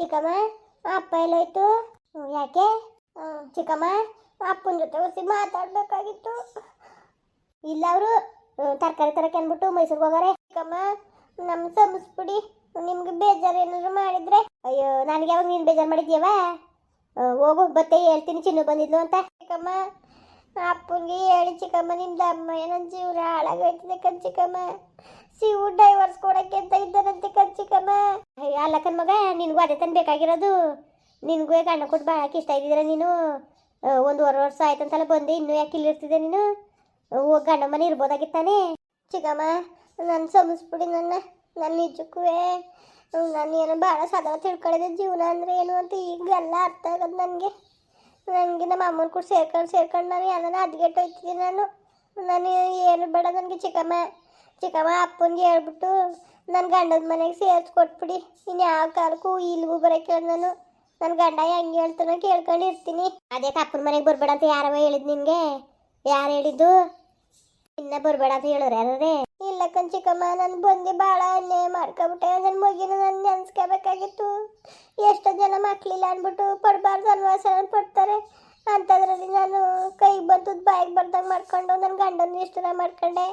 ಚಿಕ್ಕಮ್ಮ, ಅಪ್ಪ ಎಲ್ಲೋಯ್ತು ಯಾಕೆ? ಚಿಕ್ಕಮ್ಮ, ಅಪ್ಪನ ಜೊತೆ ಹೊಸಿ ಮಾತಾಡಬೇಕಾಗಿತ್ತು. ಇಲ್ಲ ಅವರು ತರಕಾರಿ ತರಕ್ಕೆ ಅಂದ್ಬಿಟ್ಟು ಮೈಸೂರಿಗೆ ಹೋಗಾರೆ. ಚಿಕ್ಕಮ್ಮ ನಮ್ಮ ಸಂಸ್ಬಿಡಿ ನಿಮ್ಗೆ ಬೇಜಾರು ಏನಾದರೂ ಮಾಡಿದ್ರೆ. ಅಯ್ಯೋ, ನನಗೆ ಯಾವಾಗ ನೀನು ಬೇಜಾರು ಮಾಡಿದ್ಯವ ಹೋಗು ಬತ್ತೆ, ಹೇಳ್ತೀನಿ, ಚಿನ್ನು ಬಂದಿದ್ಲು ಅಂತ. ಚಿಕ್ಕಮ್ಮ, ಅಪ್ಪನಿಗೆ ಹೇಳಿ ಚಿಕ್ಕಮ್ಮ, ನಿಮ್ದು ಅಮ್ಮ ನನ್ನ ಜೀವನ ಹಾಳಾಗೋಯ್ತದೆ ಕಣ್ ಚಿಕ್ಕಮ್ಮ. ಶಿವು ಡೈವರ್ಸ್ ಕೊಡಕ್ಕೆ ಅಂತ ಇದ್ದಾನಂತೆ ಕಂಚಿಕಮ್ಮ ಅಯ್ಯ ಅಲ್ಲ ಕಣ್ ಮಗ, ನಿನಗೂ ಅದೇ ತಾನು ಬೇಕಾಗಿರೋದು. ನಿನಗೂ ಗಂಡ ಕೊಟ್ಟು ಭಾಳಕ್ಕೆ ಇಷ್ಟ ಇದ್ದಿದ್ರೆ ನೀನು? ಒಂದೂವರೆ ವರ್ಷ ಆಯ್ತಂತಲ್ಲ ಬಂದೆ, ಇನ್ನೂ ಯಾಕೆ ಇಲ್ಲಿರ್ತಿದ್ದೆ ನೀನು? ಗಂಡ ಮನೆ ಇರ್ಬೋದಾಗಿತ್ತಾನೆ? ಚಿಕ್ಕಮ್ಮ ನನ್ನ ಸಮಸ್ಬಿಡಿ ನನ್ನ ನನ್ನ ನಿಜಕ್ಕೂ ನಾನು ಏನೋ ಭಾಳ ಸದಾ ತಿಳ್ಕೊಳ್ಳೋದೆ ಜೀವನ ಅಂದರೆ ಏನು ಅಂತ ಈಗ ಎಲ್ಲ ಅರ್ಥ ಆಗೋದು ನನಗೆ. ನನಗೆ ನಮ್ಮ ಅಮ್ಮನ ಕೂಡ ಸೇರ್ಕೊಂಡು ಸೇರ್ಕೊಂಡು ನಾನು ಯಾರು ಅದ್ಗೆಟ್ಟು ಹೋಯ್ತಿದ್ದೀನಿ ನಾನು. ನಾನು ಏನು ಬೇಡ ನನಗೆ ಚಿಕ್ಕಮ್ಮ ಚಿಕ್ಕಮ್ಮ ಅಪ್ಪನಿಗೆ ಹೇಳ್ಬಿಟ್ಟು ನನ್ನ ಗಂಡದ ಮನೆಗೆ ಸೇರ್ಸಿ ಕೊಟ್ಬಿಡಿ ಇನ್ನು ಯಾವ ಕಾಲಕ್ಕೂ ಇಲ್ಲಿಗೂ ಬರೋಕೆ ನಾನು ನನ್ನ ಗಂಡ ಹೆಂಗೆ ಹೇಳ್ತಾನೋ ಕೇಳ್ಕೊಂಡು ಇರ್ತೀನಿ ಅದೇ ಅಪ್ಪನ ಮನೆಗೆ ಬರಬೇಡ ಅಂತ ಯಾರವ ಹೇಳಿದ್ ನಿನಗೆ? ಯಾರು ಹೇಳಿದ್ದು? ಇನ್ನ ಬರಬೇಡ ಅಂತ ಹೇಳೋರು ಯಾರೇ ಇಲ್ಲ ಕಣ್ ಚಿಕ್ಕಮ್ಮ, ನಾನು ಬಂದು ಭಾಳ ಅನ್ಯಾಯ ಮಾಡ್ಕೊಬಿಟ್ಟೆ. ನನ್ನ ಮಗಿನ ನಾನು ನೆನ್ಸ್ಕೋಬೇಕಾಗಿತ್ತು. ಎಷ್ಟೋ ಜನ ಮಕ್ಕಳಿಲ್ಲ ಅಂದ್ಬಿಟ್ಟು ಪಡಬಾರ್ದು ಅನ್ವಾಸ ಪಡ್ತಾರೆ. ಅಂಥದ್ರಲ್ಲಿ ನಾನು ಕೈಗೆ ಬಂತು ಬಾಯಿಗೆ ಬರ್ದಂಗೆ ಮಾಡ್ಕೊಂಡು ನನ್ನ ಗಂಡನ ಇಷ್ಟರ ಮಾಡ್ಕೊಂಡೆ.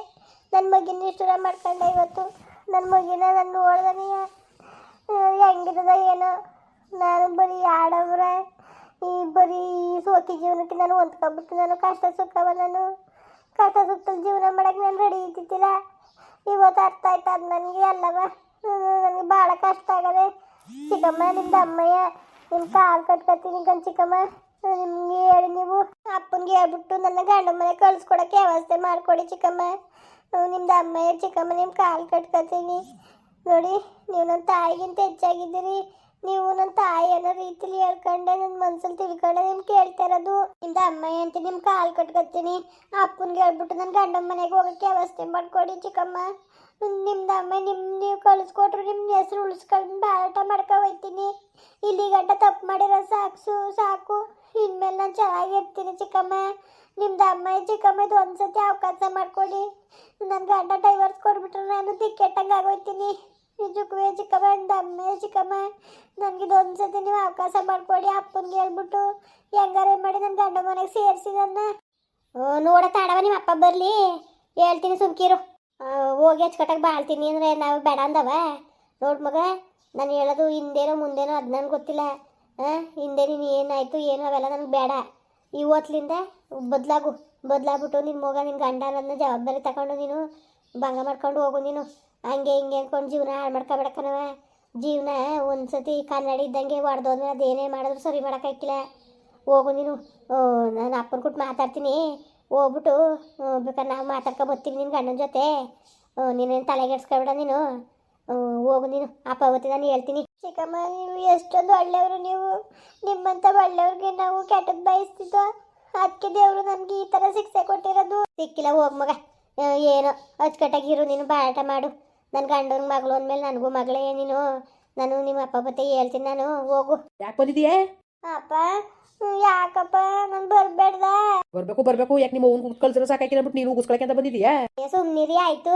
ನನ್ನ ಮಗಿನ ಇಷ್ಟರ ಮಾಡ್ಕೊಂಡೆ ಇವತ್ತು. ನನ್ನ ಮಗಿನ ನಾನು ನೋಡ್ದನಿ. ಹೆಂಗಿರದ ಏನೋ. ನಾನು ಬರೀ ಆಡವ್ರ ಈ ಬರೀ ಸೋಕಿ ಜೀವನಕ್ಕೆ ನಾನು ಹೊಂದ್ಕೊಬಿಟ್ಟು ನಾನು ಕಷ್ಟ ಸುಖವ ನಾನು ಕಷ್ಟ ಸುಖದಲ್ಲಿ ಜೀವನ ಮಾಡಕ್ಕೆ ನಾನು ರೆಡಿ ಇದ್ದಿದ್ದಿಲ್ಲ. ಇವತ್ತು ಅರ್ಥ ಆಯ್ತು ಅದು ನನಗೆ ಅಲ್ಲವ. ನನಗೆ ಭಾಳ ಕಷ್ಟ ಆಗದೆ. ಚಿಕ್ಕಮ್ಮ ನಿಮ್ದು ಅಮ್ಮಯ್ಯ ನಿಮ್ಮ ಕಾಲು ಕಟ್ಕೊತೀನಿ ಕಣ್ ಚಿಕ್ಕಮ್ಮ. ನಿಮ್ಗೆ ಹೇಳಿ ನೀವು. ಅಪ್ಪನಿಗೆ ಹೇಳ್ಬಿಟ್ಟು ನನ್ನ ಗಂಡ ಮನೆ ಕಳ್ಸ್ಕೊಡೋಕ್ಕೆ ವ್ಯವಸ್ಥೆ ಮಾಡಿಕೊಡಿ ಚಿಕ್ಕಮ್ಮ. ನಿಮ್ದು ಅಮ್ಮಯ್ಯ ಚಿಕ್ಕಮ್ಮ ನಿಮ್ಮ ಕಾಲು ಕಟ್ಕೊತೀನಿ. ನೋಡಿ, ನೀವು ನನ್ನ ತಾಯಿಗಿಂತ ಹೆಚ್ಚಾಗಿದ್ದೀರಿ. ನೀವು ನನ್ನ ತಾಯಿ ಅನ್ನೋ ರೀತಿಲಿ ಹೇಳ್ಕೊಂಡೆ ನನ್ನ ಮನ್ಸಲ್ಲಿ ತಿಳ್ಕೊಂಡೆ ನಿಮ್ಗೆ ಕೇಳ್ತಾ ಇರೋದು. ನಿಮ್ದು ಅಮ್ಮಯ್ಯ ಅಂತ ನಿಮ್ಮ ಕಾಲು ಕಟ್ಕೊತೀನಿ. ಅಪ್ಪನಿಗೆ ಹೇಳ್ಬಿಟ್ಟು ನನ್ನ ಗಂಡನ ಮನೆಗೆ ಹೋಗಕ್ಕೆ ವ್ಯವಸ್ಥೆ ಮಾಡಿಕೊಡಿ ಚಿಕ್ಕಮ್ಮ. ನಿಮ್ದು ಅಮ್ಮ ನಿಮ್ಮ ನೀವು ಕಳಿಸ್ಕೊಟ್ರು ನಿಮ್ಮ ಹೆಸರು ಉಳಿಸ್ಕೊಂಡು ಬಾಟ ಮಾಡ್ಕೊ ಹೋಯ್ತೀನಿ. ಇಲ್ಲಿ ಗಂಟ ತಪ್ಪು ಮಾಡಿರೋ ಸಾಕು ಸಾಕು. ನಾನು ಚೆನ್ನಾಗಿರ್ತೀನಿ ಚಿಕ್ಕಮ್ಮ. ನಿಮ್ದು ಅಮ್ಮ ಚಿಕ್ಕಮ್ಮ ಇದು ಒಂದ್ಸತಿ ಅವಕಾಶ ಮಾಡ್ಕೊಡಿ ನನ್ನ ಗಂಡ ಡೈವರ್ಸ್ ಕೊಟ್ಬಿಟ್ರೆ ನಾನು ದಿಕ್ಕೆಟ್ಟಂಗೆ ಆಗೋಯ್ತೀನಿ. ನಿಜಕ್ಕೂ ಚಿಕ್ಕಮ್ಮ, ನಿಮ್ದು ಅಮ್ಮ ಚಿಕ್ಕಮ್ಮ. ನನಗೆ ಇದು ಸತಿ ನೀವು ಅವಕಾಶ ಮಾಡಿಕೊಡಿ ಅಪ್ಪನಿಗೆ ಹೇಳ್ಬಿಟ್ಟು. ಹೆಂಗಾರೆ ಮಾಡಿ ನನ್ನ ಗಂಡ ಮನೆಗೆ ಸೇರಿಸಿ ನನ್ನ. ನೋಡ ತಾಡವ ನಿಮ್ಮ ಅಪ್ಪ ಬರಲಿ. ಹೇಳ್ತೀನಿ ಸುಮ್ಕಿರು. ಹೋಗಿ ಹಚ್ಕಟ್ಟಾಗ ಬಾಳ್ತೀನಿ ಅಂದರೆ ನಾವು ಬೇಡ ಅಂದವ. ನೋಡ್ ಮಗ, ನಾನು ಹೇಳೋದು ಹಿಂದೇನೋ ಮುಂದೇನೋ ಅದು ನನಗೆ ಗೊತ್ತಿಲ್ಲ. ಹಿಂದೆ ನೀನು ಏನಾಯಿತು, ಏನು ಅವೆಲ್ಲ ನನಗೆ ಬೇಡ. ಇವತ್ತಲಿಂದ ಬದಲಾಗು, ಬದಲಾಗ್ಬಿಟ್ಟು ನಿನ್ನ ಮಗ ನಿನ್ನ ಗಂಡ ನನ್ನ ಜವಾಬ್ದಾರಿ ತಗೊಂಡು ನೀನು ಭಂಗ ಮಾಡ್ಕೊಂಡು ಹೋಗು ನೀನು. ಹಂಗೆ ಹಿಂಗೆ ಅಂದ್ಕೊಂಡು ಜೀವನ ಹಾಳು ಮಾಡ್ಕೊಬೇಡಕ್ಕನವ. ಜೀವನ ಒಂದು ಸತಿ ಕನ್ನಡಿ ಇದ್ದಂಗೆ ಹೊಡೆದೋದ್ರೆ ಅದೇನೇ ಮಾಡಿದ್ರು ಸರಿ ಮಾಡೋಕ್ಕಾಗಿಲ್ಲ ಹೋಗು ನೀನು. ನಾನು ಅಪ್ಪನ ಕೊಟ್ಟು ಮಾತಾಡ್ತೀನಿ. ಹೋಗ್ಬಿಟ್ಟು ಬೇಕಾದ್ರೆ ನಾವು ಮಾತಾಡ್ಕೊ ಬರ್ತೀನಿ ನಿನ್ನ ಗಂಡನ ಜೊತೆ. ನೀನೇನು ತಲೆಗೆಡ್ಸ್ಕೊಬೇಡ ನೀನು. ಹೋಗು ನೀನು. ಅಪ್ಪ ಅವತ್ತಿ ನಾನು ಹೇಳ್ತೀನಿ. ಚಿಕ್ಕಮ್ಮ ನೀವು ಎಷ್ಟೊಂದು ಒಳ್ಳೆಯವರು ನೀವು ನಿಮ್ಮಂಥ ಒಳ್ಳೆಯವ್ರಿಗೆ ನಾವು ಕೆಟ್ಟದ್ದು ಬಯಸ್ತಿದ್ದೋ ಅದಕ್ಕೆ ದೇವರು ನಮ್ಗೆ ಈ ಥರ ಶಿಕ್ಷೆ ಕೊಟ್ಟಿರೋದು. ಸಿಕ್ಕಿಲ್ಲ ಹೋಗ್ ಮಗ. ಏನು ಅಚ್ಚುಕಟ್ಟಾಗಿರು ನೀನು ಬಾರಾಟ ಮಾಡು. ನನ್ನ ಗಂಡನ ಮಗಳು ಅಂದಮೇಲೆ ನನಗೂ ಮಗಳೇ ನೀನು. ನಾನು ನಿಮ್ಮ ಅಪ್ಪ ಬತ್ತೆ ಹೇಳ್ತೀನಿ ನಾನು. ಹೋಗು. ಯಾಕೆ ಬಂದಿದೀಯೇ ಅಪ್ಪ ಯಾಕಪ್ಪ? ನಾನು ಬರಬೇಡ್ದ? ಬರ್ಬೇಕು ಬರ್ಬೇಕು. ಯಾಕೆ ನಿಮ್ಮ ಅವ್ನು ಕಳ್ಸಿರೋ ಬಿಟ್ಟು ನೀನು ಉಗಿಸ್ಕೊಳಕ್ಕೆ ಅಂತ ಬಂದಿದೀಯಾ ಸುಮ್ಮನಿರಿ ಆಯ್ತು.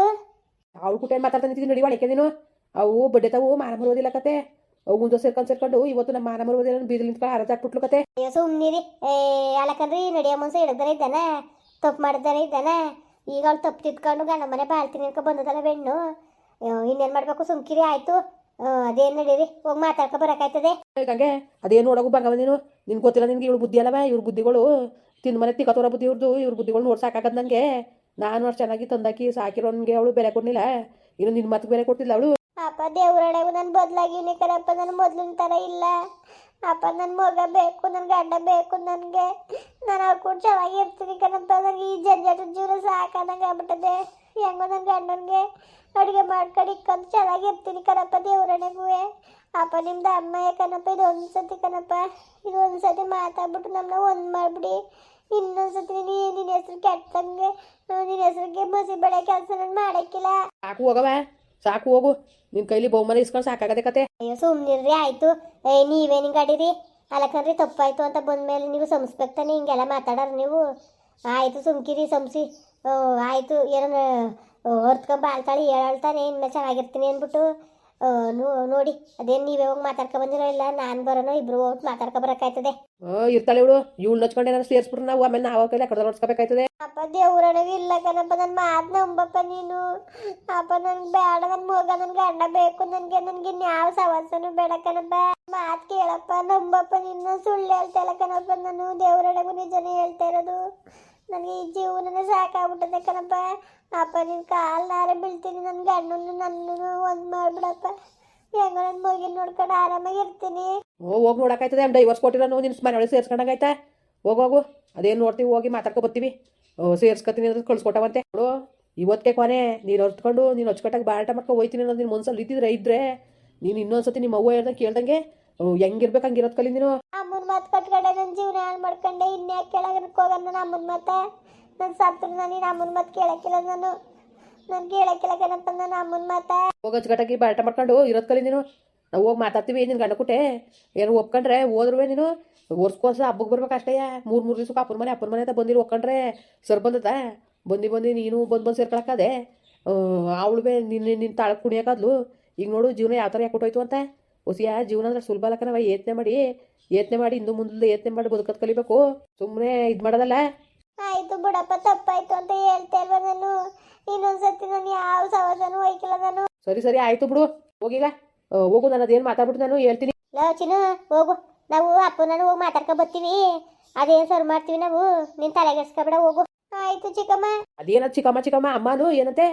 ಅವ್ಳು ಕುಟೇನ್ ಮಾತಾಡ್ತಾ ನಿಂತಿದ್ದೀನಿ ನಡಿ ಒಳಕ್ಕೆ ನೀನು? ಅವು ಬಡ್ಡೆ ತಾವು ಮಾನ ಮರೋದಿಲ್ಲ ಕತೆ. ಅವು ಮುಂದೆ ಸೇರ್ಕೊಂಡು ಸೇರ್ಕೊಂಡು ಇವತ್ತು ನಮ್ಮ ಮಾನ ಮರೋದಿಲ್ಲ ಬೀದಿ ನಿಂತ್ಕೊಂಡು ಹರಜ್ ಹಾಕ್ಬಿಟ್ಲು ಕತೆ. ಅಯ್ಯೋ ಸುಮ್ಮನಿರಿ ಏ ಅಲಕಂದ್ರಿ ನಡಿಯೋ ಮುಂಚೆ ಹಿಡಿದ್ರೆ ಇದ್ದಾನ? ತಪ್ಪು ಮಾಡಿದ್ದಾನೆ ಇದ್ದಾನ? ಈಗ ಅವ್ಳು ತಪ್ಪು ತಿದ್ಕೊಂಡು ಗಂಡ ಮನೆ ಬಾಳ್ತೀನಿ ಅನ್ಕೊ ಬಂದದಲ್ಲ ಬೆಣ್ಣು. ಇನ್ನೇನು ಮಾಡಬೇಕು? ಸುಮ್ಕಿರಿ ಆಯ್ತು. ಅದೇನು ನಡೀರಿ? ಹೋಗಿ ಮಾತಾಡ್ಕೊ ಬರಕಾಯ್ತದೆ ಹಂಗೆ ಅದೇನು ನೋಡೋಕು ಬಂಗವ ನೀನು? ನಿನ್ಗೆ ಗೊತ್ತಿಲ್ಲ ನಿನ್ಗೆ ಇವ್ಳು ಬುದ್ಧಿ ಅಲ್ಲವ? ಇವ್ರ ಬುದ್ಧಿಗಳು ತಿಂದ ಮನೆ ತಿಕ್ಕತೋರ ಬುದ್ಧಿ ಇವ್ರದ್ದು ಇವ್ರ ಬುದ್ಧಿಗಳು ನೋಡಿ ಸಾಕಾಗದ್ ನನಗೆ ನಾನು ಅಷ್ಟು ಚೆನ್ನಾಗಿ ತಂದಾಕಿ ಸಾಕಿರೋನ್ಗೆ ಅವಳು ಬೆಲೆ ಕೊಡ್ಲಿಲ್ಲ. ಇನ್ನು ನಿನ್ನ ಮತ್ತೆ ಬೆಲೆ ಕೊಡ್ತಿಲ್ಲ ಅವಳು? ಅಪ್ಪ ದೇವ್ರೊಳಗೂ ನಾನು ಬದ್ಲಾಗಿನಿ ಕರಪ್ಪ ನಾನು ಮೊದ್ಲಿನ ಥರ ಇಲ್ಲ. ಅಪ್ಪ ನನ್ನ ಮಗ ಬೇಕು ನನ್ನ ಗಂಡ ಬೇಕು ನನಗೆ. ನಾನು ಅವ್ರ ಕೂಡ ಚೆನ್ನಾಗಿರ್ತೀನಿ ಕಣಪ್ಪ, ನನಗೆ ಈ ಜಂಜಾಟದ ಜೀವನ ಸಾಕಾದಂಗೆ ಆಗ್ಬಿಟ್ಟದೆ. ಹೆಂಗೋ ನನ್ನ ಗಂಡನಿಗೆ ಅಡುಗೆ ಮಾಡ್ಕೊಂಡು ಚೆನ್ನಾಗಿ ಇರ್ತೀನಿ ಕಣಪ್ಪ ದೇವ್ರಣೆಗೂ. ಅಪ್ಪ ನಿಮ್ದು ಅಮ್ಮ ಕಣಪ್ಪ ಇದು ಒಂದ್ಸತಿ ಕಣಪ್ಪ ಇದು ಒಂದು ಸತಿ ಮಾತಾಡ್ಬಿಟ್ಟು ನಮ್ಮನ್ನ ಒಂದು ಮಾಡಿಬಿಡಿ. ಇನ್ನೊಂದು ನೀ ನೀನು ನಿನ್ನ ಹೆಸ್ರು ಕೆಟ್ಟಂಗೆ ನಿನ್ನ ಹೆಸ್ರಿಗೆ ಮಸಿ ಬೆಳೆ ಕೆಲಸ ನಾನು ಮಾಡಕ್ಕಿಲ್ಲ. ಸಾಕು ಹೋಗವ ಸಾಕು ಹೋಗು. ನಿನ್ನ ಕೈಲಿ ಬಹುಮಾನ ಇಸ್ಕೊಂಡು ಸಾಕಾಗದೆ ಕತೆ. ಅಯ್ಯೋ ಸುಮ್ಮನಿರ್ರಿ ಆಯ್ತು. ಏ ನೀವೇನು ಗಾಡಿರಿ ಅಲಕಂದ್ರಿ ತಪ್ಪಾಯ್ತು ಅಂತ ಬಂದ್ಮೇಲೆ ನೀವು ಸಂಸ್ಬೇಕು ತಾನೆ ಹಿಂಗೆಲ್ಲ ಮಾತಾಡಾರ ನೀವು. ಆಯಿತು ಸುಮ್ಕಿರಿ ಸಂಸಿ ಆಯ್ತು ಏನೋ ಹೊರ್ತ್ಕೊಂಡ್ ಬಾಳ್ತಾಳೆ ಹೇಳಾಳ್ತಾನೆ ಇನ್ಮೇಲೆ ಚೆನ್ನಾಗಿರ್ತೀನಿ ಅಂದ್ಬಿಟ್ಟು. ನೋಡಿ ಅದೇನ್ ನೀವೇ ಹೋಗಿ ಮಾತಾಡ್ಕೊ ಬಂದಿರೋ ಇಲ್ಲ ನಾನು ಬರೋನೋ ಇಬ್ರು ಹೋಗಿ ಮಾತಾಡ್ಕೊ ಬರಕಾಯ್ತದೆ ಇರ್ತಾಳೆ ಇವಳು. ಇವಳು ನಚ್ಕೊಂಡೆ ನಾನು ಸೇರಿಸ್ಬಿಟ್ರು ನಾವು ಆಮೇಲೆ ನಾವು ಕೈಲಿ ಕಡ್ದ ನೋಡ್ಸ್ಕೋಬೇಕಾಯ್ತದೆ ಅಪ್ಪ ದೇವ್ರೊಳಗೆ ಇಲ್ಲ ಕಣಪ್ಪ ನನ್ನ ಮಾತ್ ನಂಬಪ್ಪ ನೀನು. ಅಪ್ಪ ನನ್ಗೆ ಬೇಡ ನನ್ನ ಮಗ ನನ್ ಗಂಡ ಬೇಕು ನನಗೆ ನನ್ಗೆ ಇನ್ಯಾವ ಸವಸನು ಬೇಡ ಕಣಪ್ಪ. ಮಾತ್ ಕೇಳಪ್ಪ ನಂಬಪ್ಪ ನಿನ್ನ ಸುಳ್ಳು ಹೇಳ್ತಾ ಇಲ್ಲ ಕಣಪ್ಪ ನಾನು ದೇವ್ರೊಳಗೂ ನಿಜನೇ ಹೇಳ್ತಾ ಇರೋದು. ನನಗೆ ಈ ಜೀವನನೇ ಸಾಕಾಗ್ಬಿಟ್ಟದೆ ಕಣಪ್ಪ. ಅಪ್ಪ ನಿನ್ನ ಕಾಲು ನಾರೇ ಬೀಳ್ತೀನಿ. ನನ್ನ ಗಂಡನ್ನು ನನ್ನನ್ನು ಒಂದು ಮಾಡ್ಬಿಡಪ್ಪ. ಹೆಂಗ ನನ್ನ ನೋಡ್ಕೊಂಡು ಆರಾಮಾಗಿ ಇರ್ತೀನಿ. ಓ ಹೋಗಿ ನೋಡಕ್ಕಾಯ್ತದೆ? ಡೈವರ್ಸ್ ಕೊಟ್ಟಿರೋನು ನಿನ್ನ ಮನೆ ಒಳಗೆ ಹೋಗು ಅದೇನು ನೋಡ್ತೀವಿ, ಹೋಗಿ ಮಾತಾಡ್ಕೊ ಬರ್ತೀವಿ. ಸೇರ್ಸ್ಕೊತೀನಿ ಅಂದ್ರೆ ಕಳ್ಸ್ಕೊಟ್ಟವಂತೆ. ನೋಡು ಇವತ್ತಿಗೆ ಕೊನೆ. ನೀನು ಹೊರ್ತ್ಕೊಂಡು, ನೀನು ಹೊಚ್ಕೊಟ್ಟಾಗ ಬಾಟ ಮಾಡ್ಕೊ ಹೋಯ್ತೀನಿ ಅನ್ನೋದು ನಿನ್ನ ಮನ್ಸಲ್ಲಿ ಇದ್ದಿದ್ರೆ, ಇದ್ರೆ ನೀನು ಇನ್ನೊಂದ್ಸತಿ ನಿಮ್ಮ ಅವ್ವ ಹೇಳ್ದಂಗೆ ಕೇಳ್ದಂಗೆ ಹೆಂಗಿರ್ಬೇಕು ಹಂಗಿರೋದ್ ಕಲಿ ನೀನು ಅಮ್ಮನ ಮಾತು ಕಟ್ಕೊಂಡೆ ನನ್ನ ಜೀವನ ಹಾಳು ಮಾಡ್ಕೊಂಡೆ. ಇನ್ಯಾಕೆ ಕೇಳಗನಕ್ಕೆ ಹೋಗೋಣ ನಾನು ಅಮ್ಮನ ಮಾತ. ನನ್ನ ಸತ್ರ ನಾನು ಅಮ್ಮನ ಮಾತು ಕೇಳಕ್ಕಿಲ್ಲ ನಾನು. ನಾನು ಕೇಳಕ್ಕಿಲ್ಲ ಕಣಪ್ಪ ನಾನು ಅಮ್ಮನ ಮಾತ. ಹೋಗಿ ಗಟಕಿ ಬಾಟ ಮಾಡ್ಕೊಂಡು ಇರೋದ್ ಕಲಿ ನೀನು ನಾವು ಹೋಗಿ ಮಾತಾಡ್ತೀವಿ ನಿನ್ನ ಗಂಡ ಕುಟ್ಟೆ ಏನು ಒಪ್ಕೊಂಡ್ರೆ ಹೋದ್ರುವೆ ನೀನು? ವರ್ಷಕ್ಕೋಸ ಹಬ್ಬಕ್ಕೆ ಬರ್ಬೇಕು ಅಷ್ಟೇ. ಮೂರು ಮೂರು ದಿವ್ಸಕ್ಕೆ ಅಪ್ಪನ ಮನೆ ಅಪ್ಪನ ಮನೆ ಅಂತ ಬಂದಿರು ಒಪ್ಕೊಂಡ್ರೆ ಸರ್ ಬಂದದ? ಬಂದು ಬಂದು ನೀನು ಬಂದು ಬಂದು ಸೇರ್ಕೊಳಕ್ಕದೆ ಅವಳು ಬೇ ನಿನ್ನ ನಿನ್ನ ತಾಳಕ್ಕೆ ಕುಣಿಯೋಕಾದ್ಲು ಈಗ ನೋಡು ಜೀವನ ಯಾವ ಥರ ಯಾಕೆ ಕೊಟ್ಟೋಯ್ತು ಅಂತ. ಹೊಸಿಯ ಜೀವನ ಅಂದ್ರೆ ಸುಲಭ ಅಲ್ಲಕ ಯತ್ನೆ ಮಾಡಿ ಯತ್ನೆ ಮಾಡಿ ಇಂದು ಮುಂದೆ ಯತ್ನೆ ಮಾಡಿ ಬದುಕತ್ ಕಲಿಬೇಕು. ಸುಮ್ಮನೆ ಇದು ಮಾಡದಲ್ಲ. ಆಯ್ತು ಬಿಡಪ್ಪ ತಪ್ಪಾಯ್ತು ಅಂತ ಹೇಳ್ತಾ ಇಲ್ವ ನಾನು? ಇನ್ನೊಂದ್ಸತಿ ನಾನು ಯಾವ ಸವಾಸನೂ ಒಯ್ಕಿಲ್ಲ ನಾನು. ಸರಿ ಸರಿ ಆಯಿತು ಬಿಡು. ಹೋಗಿಲ್ಲ ಹೋಗು ನಾನು ಅದೇನು ಮಾತಾಡ್ಬಿಟ್ಟು ನಾನು ಹೇಳ್ತೀನಿ. ಲೋ ಚಿನ್ನು ಹೋಗು. ನಾವು ಅಪ್ಪ ನಾನು ಹೋಗಿ ಮಾತಾಡ್ಕೊ ಬರ್ತೀವಿ. ಅದೇನ್ ಸರ್ ಮಾಡ್ತೀವಿ ನಾವು? ನಿನ್ ತಲೆಗೆಡ್ಸ್ಕೊಬೇಡ ಹೋಗು. ಆಯ್ತು ಚಿಕ್ಕಮ್ಮ. ಅದೇನ ಚಿಕ್ಕಮ್ಮ ಚಿಕ್ಕಮ್ಮ ಅಮ್ಮನು ಏನಂತೆ?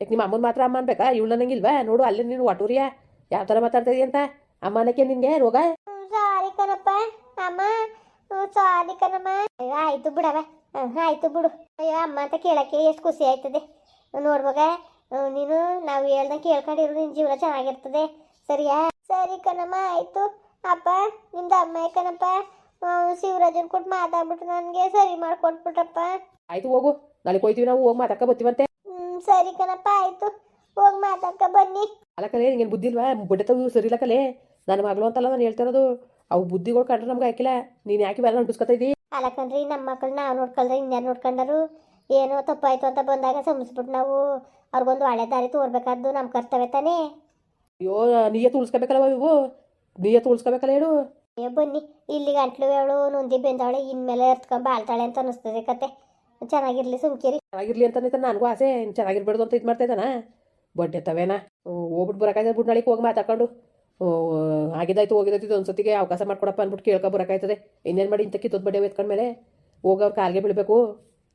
ಯಾಕೆ ನಿಮ್ಮ ಅಮ್ಮನ ಮಾತ್ರ ಅಮ್ಮ ಅನ್ಬೇಕಾ? ಇವಳು ನನಗಿಲ್ವಾ ನೋಡು ಅಲ್ಲಿ ನೀನು ಒಟೂರಿಯ ಯಾವ ಥರ ಮಾತಾಡ್ತಾ ಇದೀಯ ಅಂತ? ಅಮ್ಮ ಅನ್ನಕ್ಕೆ ನಿನಗೆ ರೋಗ? ಸಾರಿ ಕಣಪ್ಪ. ಅಮ್ಮ ಸಾರಿ ಕಣಮ್ಮ. ಅಯ್ಯೋ ಆಯ್ತು ಬಿಡವ ಆಯಿತು ಬಿಡು. ಅಯ್ಯೋ ಅಮ್ಮ ಅಂತ ಕೇಳಕ್ಕೆ ಎಷ್ಟು ಖುಷಿ ಆಯ್ತದೆ. ನೋಡ್ಮಗ ನೀನು ನಾವು ಹೇಳ್ದಂಗೆ ಕೇಳ್ಕೊಂಡಿರು ನಿನ್ನ ಜೀವನ ಚೆನ್ನಾಗಿರ್ತದೆ. ಸರಿಯಾ? ಸರಿ ಕಣಮ್ಮ ಆಯ್ತು. ಅಪ್ಪ ನಿಮ್ದು ಅಮ್ಮ ಕಣಪ್ಪ? ಶಿವರಾಜನ್ ಕೊಟ್ಟು ಮಾತಾಡ್ಬಿಟ್ಟು ನನಗೆ. ಸರಿ ಮಾಡ್ಕೊಟ್ಬಿಟ್ರಪ್ಪ. ಆಯ್ತು ಹೋಗು. ನಾಳೆ ಹೋಯ್ತೀವಿ ನಾವು ಹೋಗಿ ಮಾತಾಡ್ಕೊ ಬರ್ತೀವಂತೆ. ಹ್ಮ್ ಸರಿ ಕಣಪ್ಪ ಆಯ್ತು. ಹೋಗಿ ಮಾತಾಡ್ಕ ಬನ್ನಿ. ಅಲ್ಲಕಲೇ ನಿಂಗೇನು ಬುದ್ಧಿ ಇಲ್ವಾ? ಬಡ್ಡೆತವು ಸರಿ ಇಲ್ಲಕಲೇ ನನ್ನ ಮಗಳು ಅಂತಲ್ಲ ನಾನು ಹೇಳ್ತಾ ಇರೋದು. ಅವು ಬುದ್ಧಿಗಳು ಕಂಡ್ರೆ ನಮ್ಗೆ ಹಾಕಿಲ್ಲ. ನೀನು ಯಾಕೆ ಬೇರೆ ಅಂಟಿಸ್ಕೊತಾ ಇದ್ದೀ ಅಲ್ಲ ಕಣ್ರಿ ನಮ್ಮ ಮಕ್ಕಳು ನಾವು ನೋಡ್ಕೊಳ್ರೆ ಇನ್ಯಾರು ನೋಡ್ಕೊಂಡರು? ಏನೋ ತಪ್ಪಾಯ್ತು ಅಂತ ಬಂದಾಗ ಸಮಸ್ಬಿಟ್ಟು ನಾವು. ಅವ್ರಿಗೊಂದು ಹಳೆ ದಾರಿ ತೋರ್ಬೇಕಾದ್ದು ನಮ್ಮ ಕರ್ತವ್ಯ ತಾನೇ. ಅಯ್ಯೋ ನೀಯೇ ತುಳ್ಸ್ಕೋಬೇಕಲ್ಲ ಇವು? ನೀಯೇ ತುಳ್ಸ್ಕೋಬೇಕಲ್ಲ ಹೇಳು. ಏ ಬನ್ನಿ. ಇಲ್ಲಿ ಗಂಟ್ಲು ಹೇಳು ನೊಂದಿ ಬೆಂದವಳೆ ಇನ್ಮೇಲೆ ಎತ್ಕೊಂಡ್ ಬಾಳ್ತಾಳೆ ಅಂತ ಅನಿಸ್ತದೆ ಕತೆ. ಚೆನ್ನಾಗಿರ್ಲಿ ಸುಮ್ಕಿರಿ. ಚೆನ್ನಾಗಿರ್ಲಿ ಅಂತ ನನಗೂ ಆಸೆ. ಚೆನ್ನಾಗಿರ್ಬಾರ್ದು ಅಂತ ಇದು ಮಾಡ್ತಾ ಇದ್ದಾನ? ಬಡ್ಡೆ ತವೇನ? ಹೋಗ್ಬಿಟ್ಟು ಬರೋಕಾಯ್ತದೆ ಬಿಟ್ಟು ನಾಳೆಗೆ ಹೋಗಿ ಮಾತಾಕೊಂಡು ಆಗಿದ್ದಾಯ್ತು ಹೋಗಿದ್ದಾಯ್ತು ಇದು ಒಂದ್ಸತಿಗೆ ಅವಕಾಶ ಮಾಡ್ಕೊಡಪ್ಪ ಅಂದ್ಬಿಟ್ಟು ಕೇಳ್ಕೊ ಬರೋಕಾಯ್ತದೆ ಇನ್ನೇನು ಮಾಡಿ ಇಂಥ ತೊದ್ ಬಡ್ಡೆ ಎತ್ಕೊಂಡ್ಮೇಲೆ ಹೋಗಿ ಅವ್ರ ಕಾಲ್ಗೆ ಬೀಳಬೇಕು.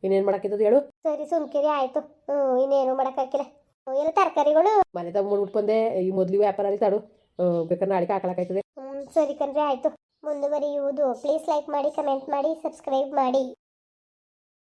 ಇನ್ನೇನು ಮಾಡೋಕ್ಕಿದ್ದದು ಹೇಳು. ಸರಿ ಸುಮ್ಕಿರಿ ಆಯ್ತು. ಹ್ಞೂ ಇನ್ನೇನು ಮಾಡೋಕ್ಕಾಗಿಲ್ಲ ಎಲ್ಲ ತರಕಾರಿಗಳು? ಮನೆದಾಗ ಮಾಡ್ಬಿಟ್ಟು ಬಂದೆ. ಈ ಮೊದಲು ವ್ಯಾಪಾರ ಅಲ್ಲಿ ತಾಡು. ಬೇಕಾದ್ರೆ ನಾಳೆಗೆ ಹಾಕೊಳಕಾಯ್ತದೆ ಹ್ಞೂ ಸರಿ ಕಣ್ರಿ ಆಯ್ತು. ಮುಂದುವರಿಯುವುದು. ಪ್ಲೀಸ್ ಲೈಕ್ ಮಾಡಿ ಕಮೆಂಟ್ ಮಾಡಿ ಸಬ್ಸ್ಕ್ರೈಬ್ ಮಾಡಿ.